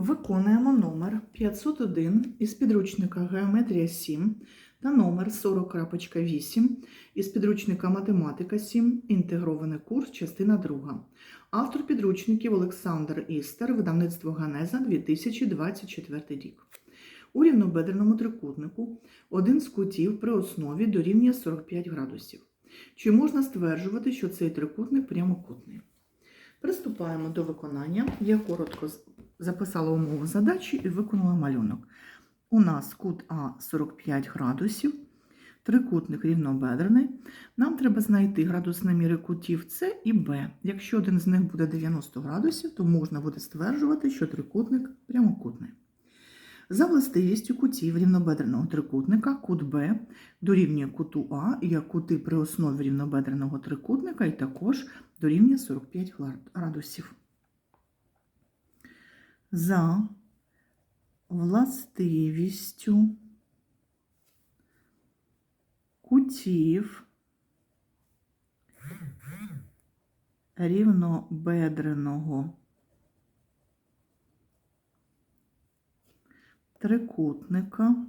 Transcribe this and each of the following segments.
Виконуємо номер 501 із підручника Геометрія 7 та номер 40.8 із підручника Математика 7, інтегрований курс, частина 2. Автор підручників Олександр Істер, видавництво Ганеза, 2024 рік. У рівнобедреному трикутнику один з кутів при основі дорівнює 45 градусів. Чи можна стверджувати, що цей трикутник прямокутний? Приступаємо до виконання. Я коротко записала умову задачі і виконала малюнок. У нас кут А 45 градусів, трикутник рівнобедрений. Нам треба знайти градусні міри кутів С і Б. Якщо один з них буде 90 градусів, то можна буде стверджувати, що трикутник прямокутний. За властивістю кутів рівнобедреного трикутника кут Б дорівнює куту А, як кути при основі рівнобедреного трикутника, і також дорівнює 45 градусів. За властивістю кутів рівнобедреного трикутника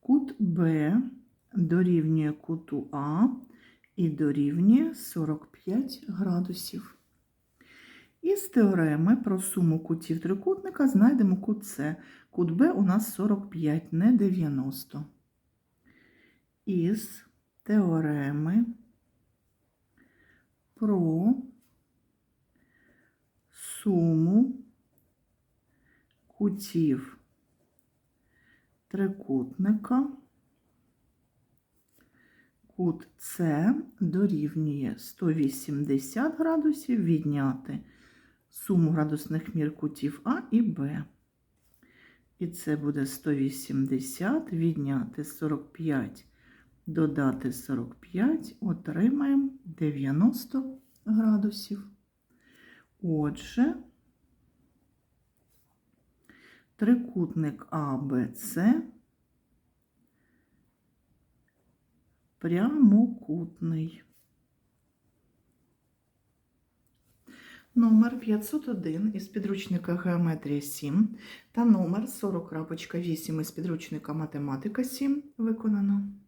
кут Б дорівнює куту А і дорівнює 45 градусів. Із теореми про суму кутів трикутника знайдемо кут С. Кут Б у нас 45, не 90. Із теореми про суму кутів трикутника кут С дорівнює 180 градусів відняти суму градусних мір кутів А і Б. І це буде 180 відняти 45, додати 45, отримаємо 90 градусів. Отже, трикутник АБЦ прямокутний. Номер 501 із підручника Геометрія 7 та номер 40.8 із підручника Математика 7 виконано.